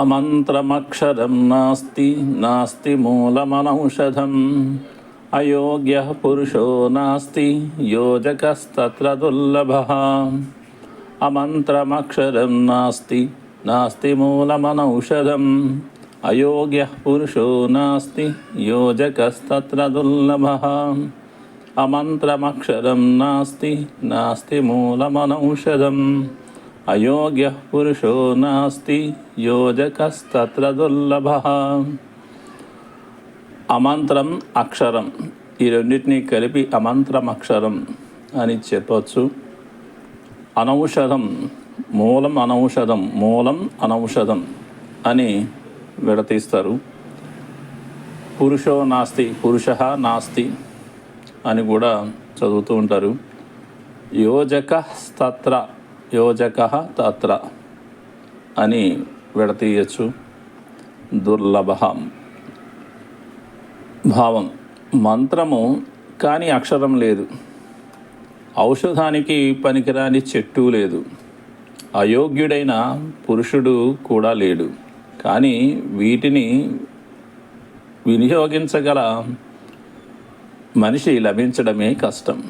అమంత్రమక్షరం నాస్తి నాస్తి మూలమనౌషధం అయోగ్య పురుషో నాస్తి యోజకస్తత్ర దుర్లభ అమంత్రమక్షరం నాస్తి నాస్తి మూలమనౌషధం అయోగ్య పురుషో నాస్తి యోజకస్తత్ర దుర్లభ అమంత్రమక్షరం నాస్తి నాస్తి మూలమనౌషధం అయోగ్య పురుషో నాస్తి యోజకస్తత్ర దుర్లభ. అమంత్రం అక్షరం. ఈ రెండింటినీ కలిపి అమంత్రం అక్షరం అని చెప్పవచ్చు అనౌషధం మూలం అనౌషధం మూలం అనౌషధం అని విడతీస్తారు. పురుషో నాస్తి పురుష నాస్తి అని కూడా చదువుతూ ఉంటారు. యోజక స్తత్ర యోజక తత్ర అని విడతీయచ్చు. దుర్లభం. భావం. మంత్రము కానీ అక్షరం లేదు. ఔషధానికి పనికిరాని చెట్టు లేదు. అయోగ్యుడైన పురుషుడు కూడా లేడు. కానీ వీటిని వినియోగించగల మనిషి లభించడమే కష్టం.